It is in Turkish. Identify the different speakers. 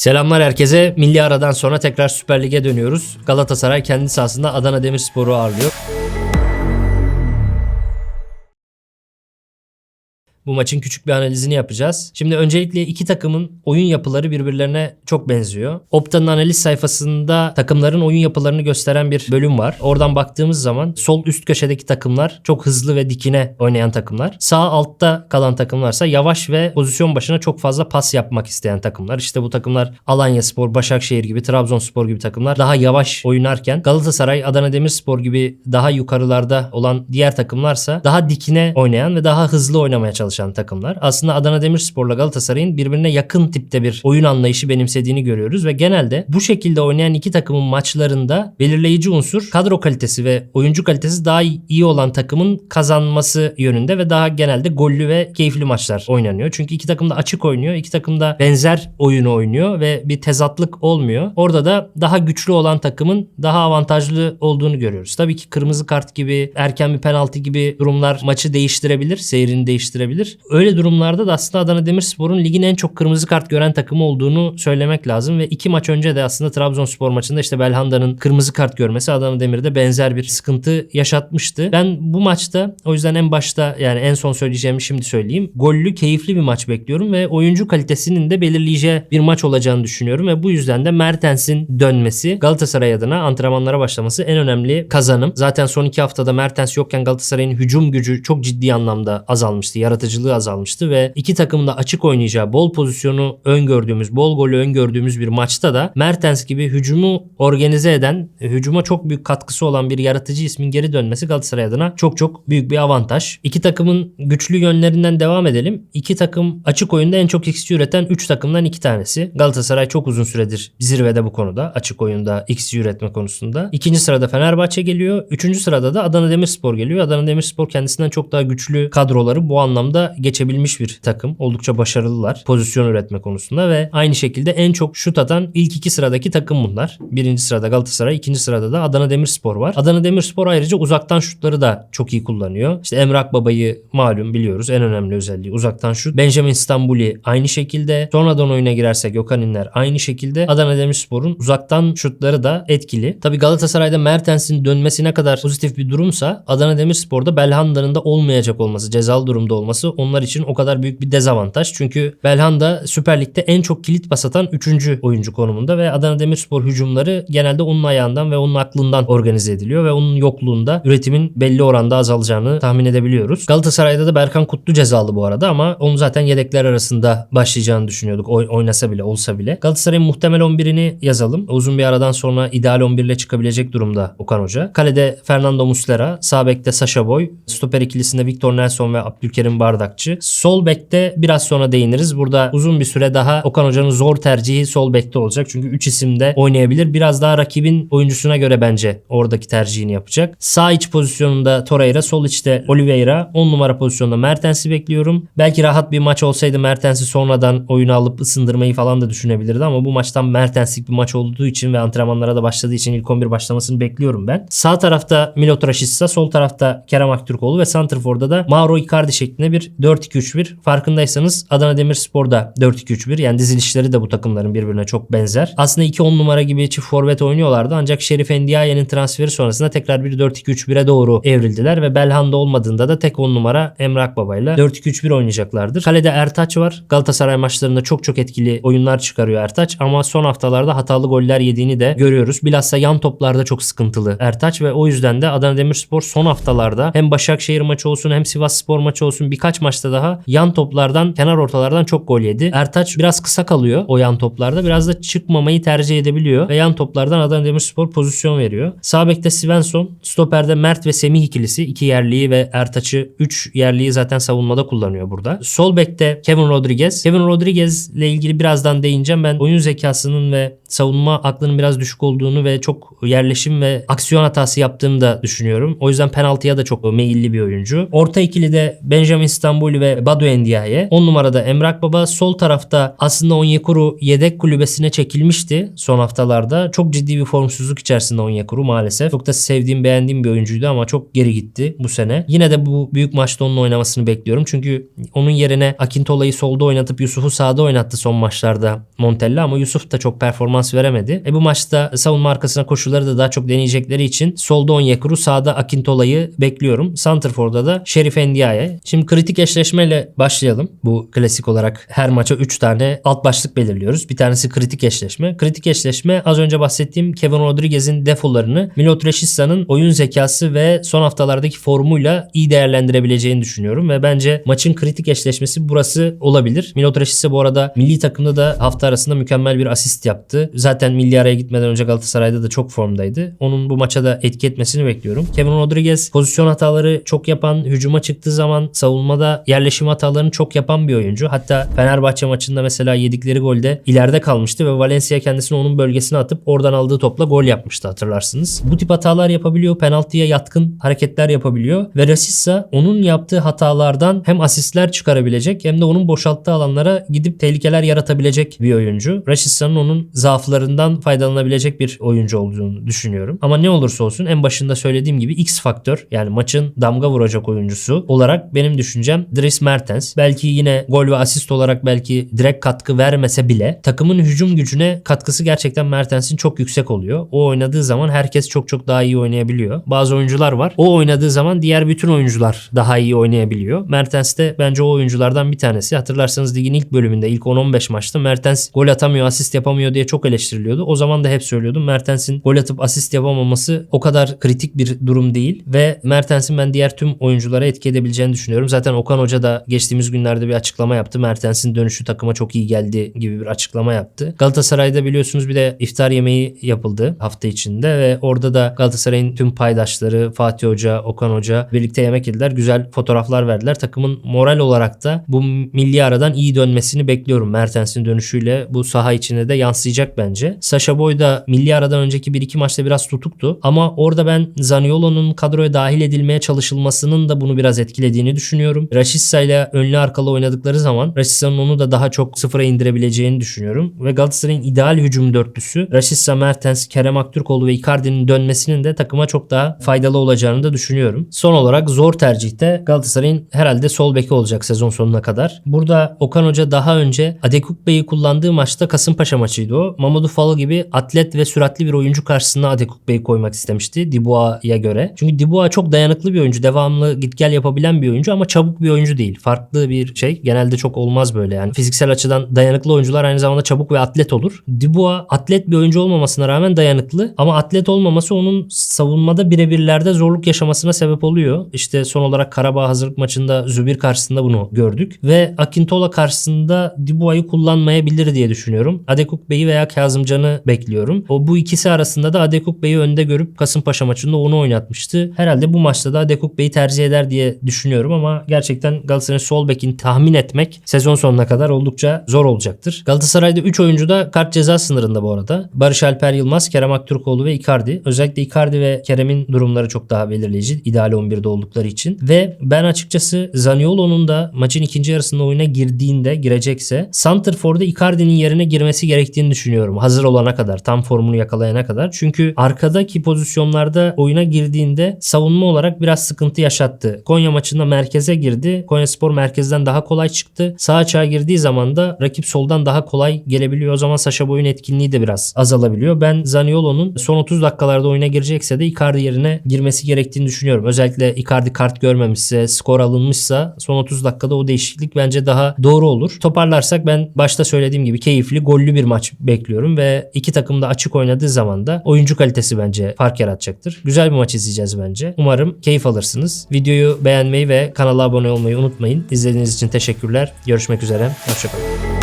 Speaker 1: Selamlar herkese. Milli aradan sonra tekrar Süper Lig'e dönüyoruz. Galatasaray kendi sahasında Adana Demirspor'u ağırlıyor. Bu maçın küçük bir analizini yapacağız. Şimdi öncelikle iki takımın oyun yapıları birbirlerine çok benziyor. Opta'nın analiz sayfasında takımların oyun yapılarını gösteren bir bölüm var. Oradan baktığımız zaman sol üst köşedeki takımlar çok hızlı ve dikine oynayan takımlar. Sağ altta kalan takımlarsa yavaş ve pozisyon başına çok fazla pas yapmak isteyen takımlar. İşte bu takımlar Alanya Spor, Başakşehir gibi, Trabzonspor gibi takımlar daha yavaş oynarken Galatasaray, Adana Demirspor gibi daha yukarılarda olan diğer takımlarsa daha dikine oynayan ve daha hızlı oynamaya çalışan takımlar. Aslında Adana Demirspor'la Galatasaray'ın birbirine yakın tipte bir oyun anlayışı benimsediğini görüyoruz ve genelde bu şekilde oynayan iki takımın maçlarında belirleyici unsur kadro kalitesi ve oyuncu kalitesi daha iyi olan takımın kazanması yönünde ve daha genelde gollü ve keyifli maçlar oynanıyor. Çünkü iki takım da açık oynuyor. iki takım da benzer oyunu oynuyor ve bir tezatlık olmuyor. Orada da daha güçlü olan takımın daha avantajlı olduğunu görüyoruz. Tabii ki kırmızı kart gibi, erken bir penaltı gibi durumlar maçı değiştirebilir, seyrini değiştirebilir. Öyle durumlarda da aslında Adana Demirspor'un ligin en çok kırmızı kart gören takımı olduğunu söylemek lazım ve iki maç önce de aslında Trabzonspor maçında işte Belhanda'nın kırmızı kart görmesi Adana Demir'de benzer bir sıkıntı yaşatmıştı. Ben bu maçta o yüzden en başta yani en son söyleyeceğimi şimdi söyleyeyim. Gollü, keyifli bir maç bekliyorum ve oyuncu kalitesinin de belirleyeceği bir maç olacağını düşünüyorum ve bu yüzden de Mertens'in dönmesi Galatasaray adına antrenmanlara başlaması en önemli kazanım. Zaten son iki haftada Mertens yokken Galatasaray'ın hücum gücü çok ciddi anlamda azalmıştı. Yaratıcılığı azalmıştı ve iki takımın da açık oynayacağı, bol pozisyonu öngördüğümüz, bol golü öngördüğümüz bir maçta da Mertens gibi hücumu organize eden, hücuma çok büyük katkısı olan bir yaratıcı ismin geri dönmesi Galatasaray adına çok çok büyük bir avantaj. İki takımın güçlü yönlerinden devam edelim. İki takım açık oyunda en çok XG üreten 3 takımdan iki tanesi. Galatasaray çok uzun süredir zirvede bu konuda. Açık oyunda XG üretme konusunda. İkinci sırada Fenerbahçe geliyor. Üçüncü sırada da Adana Demirspor geliyor. Adana Demirspor kendisinden çok daha güçlü kadroları bu anlamda geçebilmiş bir takım. Oldukça başarılılar pozisyon üretme konusunda ve aynı şekilde en çok şut atan ilk iki sıradaki takım bunlar. Birinci sırada Galatasaray, ikinci sırada da Adana Demirspor var. Adana Demirspor ayrıca uzaktan şutları da çok iyi kullanıyor. İşte Emrak Baba'yı malum biliyoruz. En önemli özelliği uzaktan şut. Benjamin İstanbul'i aynı şekilde. Sonradan oyuna girersek Gökhan İnler aynı şekilde. Adana Demirspor'un uzaktan şutları da etkili. Tabi Galatasaray'da Mertens'in dönmesi ne kadar pozitif bir durumsa Adana Demirspor'da Belhanda'nın da olmayacak olması, cezalı durumda olması onlar için o kadar büyük bir dezavantaj. Çünkü Belhanda Süper Lig'de en çok kilit pas atan 3. oyuncu konumunda ve Adana Demirspor hücumları genelde onun ayağından ve onun aklından organize ediliyor ve onun yokluğunda üretimin belli oranda azalacağını tahmin edebiliyoruz. Galatasaray'da da Berkan Kutlu cezalı bu arada ama onu zaten yedekler arasında başlayacağını düşünüyorduk. Oy- oynasa bile olsa bile. Galatasaray'ın muhtemel 11'ini yazalım. Uzun bir aradan sonra ideal 11 ile çıkabilecek durumda Okan Hoca. Kalede Fernando Muslera, sağ bekte Sasha Boy, stoper ikilisinde Victor Nelson ve Abdülkerim Bardakçı. Sol bekte biraz sonra değiniriz. Burada uzun bir süre daha Okan Hoca'nın zor tercihi sol bekte olacak. Çünkü 3 isim de oynayabilir. Biraz daha rakibin oyuncusuna göre bence oradaki tercihini yapacak. Sağ iç pozisyonunda Torreira, sol içte Oliveira, 10 numara pozisyonda Mertens'i bekliyorum. Belki rahat bir maç olsaydı Mertens'i sonradan oyuna alıp ısındırmayı falan da düşünebilirdi ama bu maçtan Mertens'lik bir maç olduğu için ve antrenmanlara da başladığı için ilk 11 başlamasını bekliyorum ben. Sağ tarafta Milot Rashica, sol tarafta Kerem Aktürkoğlu ve Santrfor'da da Mauro Icardi şeklinde bir 4-2-3-1. Farkındaysanız Adana Demirspor'da 4-2-3-1. Yani dizilişleri de bu takımların birbirine çok benzer. Aslında 2-10 numara gibi çift forvet oynuyorlardı ancak Şerif Endiaye'nin transferi sonrasında tekrar bir 4-2-3-1'e doğru evrildiler ve Belhanda olmadığında da tek 10 numara Emrak Baba ile 4-2-3-1 oynayacaklardır. Kalede Ertaç var. Galatasaray maçlarında çok çok etkili oyunlar çıkarıyor Ertaç ama son haftalarda hatalı goller yediğini de görüyoruz. Bilhassa yan toplarda çok sıkıntılı Ertaç ve o yüzden de Adana Demirspor son haftalarda hem Başakşehir maçı olsun hem Sivas Spor maçı olsun birkaç maçta daha yan toplardan kenar ortalardan çok gol yedi. Ertaç biraz kısa kalıyor o yan toplarda. Biraz da çıkmamayı tercih edebiliyor ve yan toplardan Adana Demirspor pozisyon veriyor. Sağ bekte Svensson, stoperde Mert ve Semih ikilisi iki yerliği ve Ertaç'ı 3 yerliği zaten savunmada kullanıyor burada. Sol bekte Kevin Rodriguez. Kevin Rodriguez ile ilgili birazdan değineceğim. Ben oyun zekasının ve savunma aklının biraz düşük olduğunu ve çok yerleşim ve aksiyon hatası yaptığını da düşünüyorum. O yüzden penaltıya da çok meyilli bir oyuncu. Orta ikili de Benjamin İstanbul ve Badu Endiaye. 10 numarada Emrak Baba. Sol tarafta aslında Onyekuru yedek kulübesine çekilmişti son haftalarda. Çok ciddi bir formsuzluk içerisinde Onyekuru maalesef. Çok da sevdiğim beğendiğim bir oyuncuydu ama çok geri gitti bu sene. Yine de bu büyük maçta onun oynamasını bekliyorum. Çünkü onun yerine Akintola'yı solda oynatıp Yusuf'u sağda oynattı son maçlarda Montella ama Yusuf da çok performans veremedi. E bu maçta savunma arkasına koşuları da daha çok deneyecekleri için solda Onyekuru sağda Akintola'yı bekliyorum. Santrfor'da da Şerif Endiaye. Şimdi kritik eşleşmeyle başlayalım. Bu klasik olarak her maça 3 tane alt başlık belirliyoruz. Bir tanesi kritik eşleşme. Kritik eşleşme az önce bahsettiğim Kevin Rodriguez'in defolarını Milot Resica'nın oyun zekası ve son haftalardaki formuyla iyi değerlendirebileceğini düşünüyorum ve bence maçın kritik eşleşmesi burası olabilir. Milot Reshica bu arada milli takımda da hafta arasında mükemmel bir asist yaptı. Zaten milli araya gitmeden önce Galatasaray'da da çok formdaydı. Onun bu maça da etki etmesini bekliyorum. Kevin Rodriguez pozisyon hataları çok yapan, hücuma çıktığı zaman savunmada yerleşim hatalarını çok yapan bir oyuncu. Hatta Fenerbahçe maçında mesela yedikleri golde ileride kalmıştı ve Valencia kendisini onun bölgesine atıp oradan aldığı topla gol yapmıştı hatırlarsınız. Bu tip hatalar yapabiliyor. Penaltıya yatkın hareketler yapabiliyor ve Rasissa onun yaptığı hatalardan hem asistler çıkarabilecek hem de onun boşalttığı alanlara gidip tehlikeler yaratabilecek bir oyuncu. Rasissa'nın onun zaaflarından faydalanabilecek bir oyuncu olduğunu düşünüyorum. Ama ne olursa olsun en başında söylediğim gibi X faktör yani maçın damga vuracak oyuncusu olarak benim düşüncem Dries Mertens. Belki yine gol ve asist olarak belki direkt katkı vermese bile takımın hücum gücüne katkısı gerçekten Mertens'in çok yüksek oluyor. O oynadığı zaman herkes çok çok daha iyi oynayabiliyor. Bazı oyuncular var. O oynadığı zaman diğer bütün oyuncular daha iyi oynayabiliyor. Mertens de bence o oyunculardan bir tanesi. Hatırlarsanız ligin ilk bölümünde ilk 10-15 maçta Mertens gol atamıyor, asist yapamıyor diye çok eleştiriliyordu. O zaman da hep söylüyordum. Mertens'in gol atıp asist yapamaması o kadar kritik bir durum değil ve Mertens'in ben diğer tüm oyunculara etki edebileceğini düşünüyorum. Zaten Okan Hoca da geçtiğimiz günlerde bir açıklama yaptı. Mertens'in dönüşü takıma çok iyi geldi gibi bir açıklama yaptı. Galatasaray'da biliyorsunuz bir de iftar yemeği yapıldı hafta içinde ve orada da Galatasaray'ın tüm paydaşları Fatih Hoca, Okan Hoca birlikte yemek yediler. Güzel fotoğraflar verdiler. Takımın moral olarak da bu milli aradan iyi dönmesini bekliyorum. Mertens'in dönüşüyle bu saha içine de yansıyacak bence. Sasha Boy da milli aradan önceki bir iki maçta biraz tutuktu ama orada ben Zaniolo'nun kadroya dahil edilmeye çalışılmasının da bunu biraz etkilediğini düşünüyorum. Rashica ile önlü arkalı oynadıkları zaman Rashica'nın onu da daha çok sıfıra indirebileceğini düşünüyorum. Ve Galatasaray'ın ideal hücum dörtlüsü Rashica, Mertens, Kerem Aktürkoğlu ve Icardi'nin dönmesinin de takıma çok daha faydalı olacağını da düşünüyorum. Son olarak zor tercihte Galatasaray'ın herhalde sol beki olacak sezon sonuna kadar. Burada Okan Hoca daha önce Adekukbe'yi kullandığı maçta Kasımpaşa maçıydı o. Mamadou Fall gibi atlet ve süratli bir oyuncu karşısına Adekukbe'yi koymak istemişti Dibua'ya göre. Çünkü Dibua çok dayanıklı bir oyuncu. Devamlı git gel yapabilen bir oyuncu ama çabuk bir oyuncu değil. Farklı bir şey. Genelde çok olmaz böyle yani. Fiziksel açıdan dayanıklı oyuncular aynı zamanda çabuk ve atlet olur. Dibua atlet bir oyuncu olmamasına rağmen dayanıklı ama atlet olmaması onun savunmada birebirlerde zorluk yaşamasına sebep oluyor. İşte son olarak Karabağ hazırlık maçında Zübir karşısında bunu gördük ve Akintola karşısında Dibua'yı kullanmayabilir diye düşünüyorum. Adekuk Bey'i veya Kazımcan'ı bekliyorum. O bu ikisi arasında da Adekuk Bey'i önde görüp Kasımpaşa maçında onu oynatmıştı. Herhalde bu maçta da Adekuk Bey'i tercih eder diye düşünüyorum ama gerçekten Galatasaray'ın sol bekini tahmin etmek sezon sonuna kadar oldukça zor olacaktır. Galatasaray'da 3 oyuncu da kart ceza sınırında bu arada. Barış Alper Yılmaz, Kerem Aktürkoğlu ve Icardi. Özellikle Icardi ve Kerem'in durumları çok daha belirleyici. İdeal 11'de oldukları için. Ve ben açıkçası Zaniolo'nun da maçın ikinci yarısında oyuna girdiğinde girecekse Santrfor'da Icardi'nin yerine girmesi gerektiğini düşünüyorum. Hazır olana kadar, tam formunu yakalayana kadar. Çünkü arkadaki pozisyonlarda oyuna girdiğinde savunma olarak biraz sıkıntı yaşattı. Konya maçında merkeze girdi. Konya Spor merkezden daha kolay çıktı. Sağ açığa girdiği zaman da rakip soldan daha kolay gelebiliyor. O zaman Saşa Boy'un etkinliği de biraz azalabiliyor. Ben Zaniolo'nun son 30 dakikalarda oyuna girecekse de Icardi yerine girmesi gerektiğini düşünüyorum. Özellikle Icardi kart görmemişse, skor alınmışsa son 30 dakikada o değişiklik bence daha doğru olur. Toparlarsak ben başta söylediğim gibi keyifli, gollü bir maç bekliyorum ve iki takım da açık oynadığı zaman da oyuncu kalitesi bence fark yaratacaktır. Güzel bir maç izleyeceğiz bence. Umarım keyif alırsınız. Videoyu beğenmeyi ve kanala abone olmayı unutmayın. İzlediğiniz için teşekkürler. Görüşmek üzere. Hoşçakalın.